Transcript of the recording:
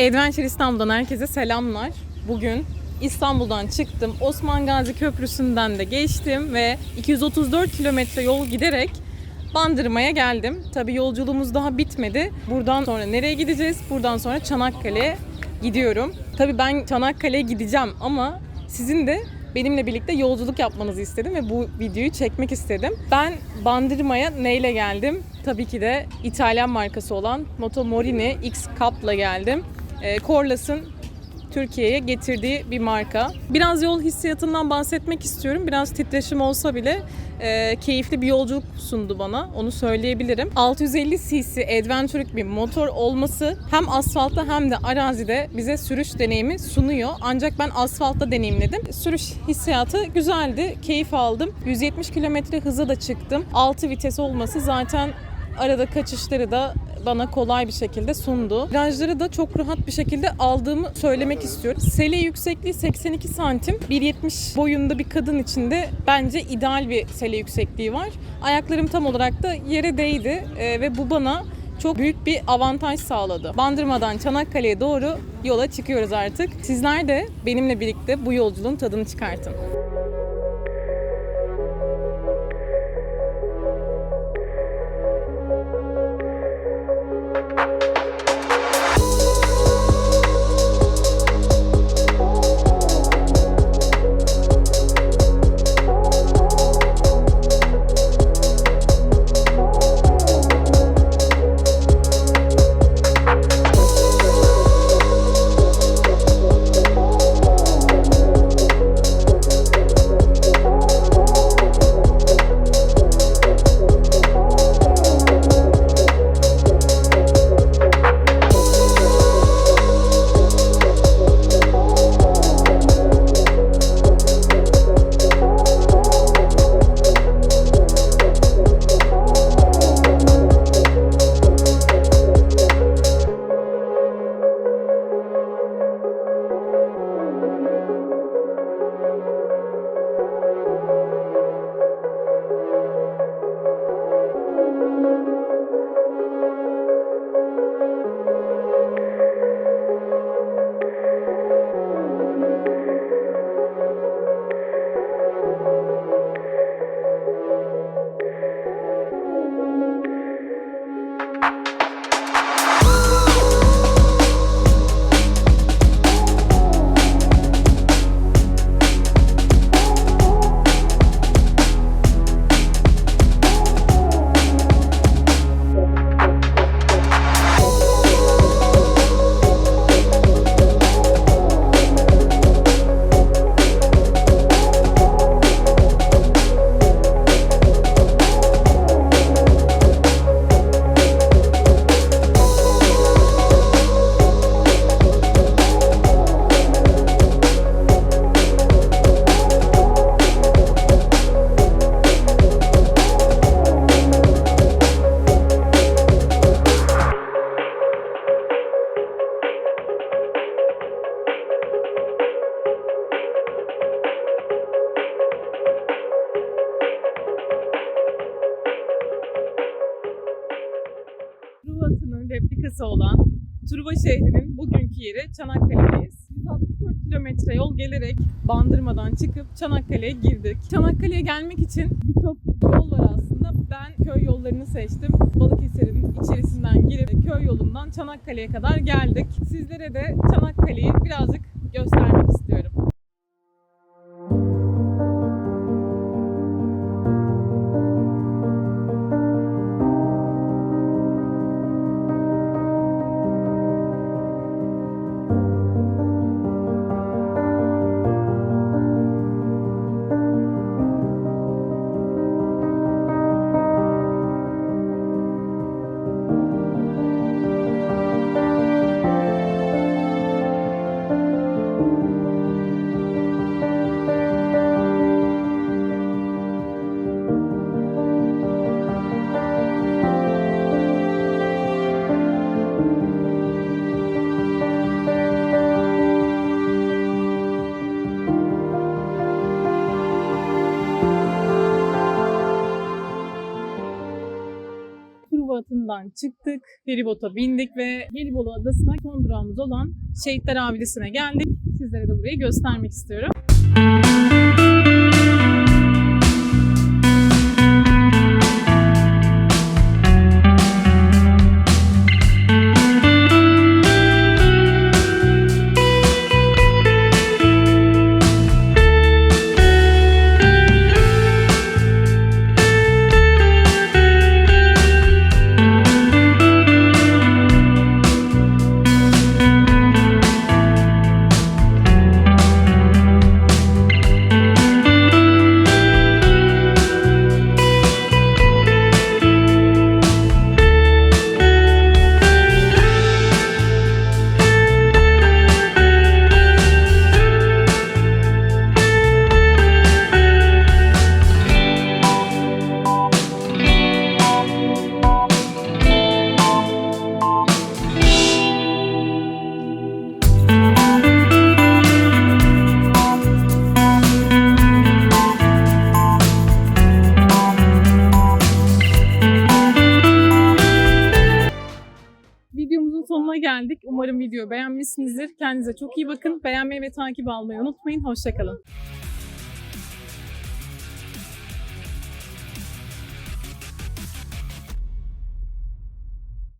Adventure İstanbul'dan herkese selamlar. Bugün İstanbul'dan çıktım. Osman Gazi Köprüsü'nden de geçtim ve 234 kilometre yol giderek Bandırma'ya geldim. Tabii yolculuğumuz daha bitmedi. Buradan sonra nereye gideceğiz? Buradan sonra Çanakkale'ye gidiyorum. Tabii ben Çanakkale'ye gideceğim ama sizin de benimle birlikte yolculuk yapmanızı istedim ve bu videoyu çekmek istedim. Ben Bandırma'ya neyle geldim? Tabii ki de İtalyan markası olan Moto Morini X Cup'la geldim. E, Corlas'ın Türkiye'ye getirdiği bir marka. Biraz yol hissiyatından bahsetmek istiyorum. Biraz titreşim olsa bile e, keyifli bir yolculuk sundu bana. Onu söyleyebilirim. 650 cc adventure'lık bir motor olması hem asfaltta hem de arazide bize sürüş deneyimi sunuyor. Ancak ben asfaltta deneyimledim. Sürüş hissiyatı güzeldi. Keyif aldım. 170 km hıza da çıktım. 6 vites olması zaten arada kaçışları da bana kolay bir şekilde sundu. Virajları da çok rahat bir şekilde aldığımı söylemek istiyorum. Sele yüksekliği 82 santim. 1.70 boyunda bir kadın için de bence ideal bir sele yüksekliği var. Ayaklarım tam olarak da yere değdi Ee, ve bu bana çok büyük bir avantaj sağladı. Bandırmadan Çanakkale'ye doğru yola çıkıyoruz artık. Sizler de benimle birlikte bu yolculuğun tadını çıkartın. Replikası olan Truva şehrinin bugünkü yeri Çanakkale'deyiz. 164 kilometre yol gelerek Bandırma'dan çıkıp Çanakkale'ye girdik. Çanakkale'ye gelmek için birçok yol var aslında. Ben köy yollarını seçtim. Balıkesir'in içerisinden girip köy yolundan Çanakkale'ye kadar geldik. Sizlere de Çanakkale'yi birazcık hava hatından çıktık, feribota bindik ve Gelibolu Adası'na son durağımız olan Şehitler Abilesi'ne geldik. Sizlere de burayı göstermek istiyorum. Videomuzun Videoyu beğenmişsinizdir. Kendinize çok iyi bakın. Beğenmeyi ve takip almayı unutmayın. Hoşçakalın.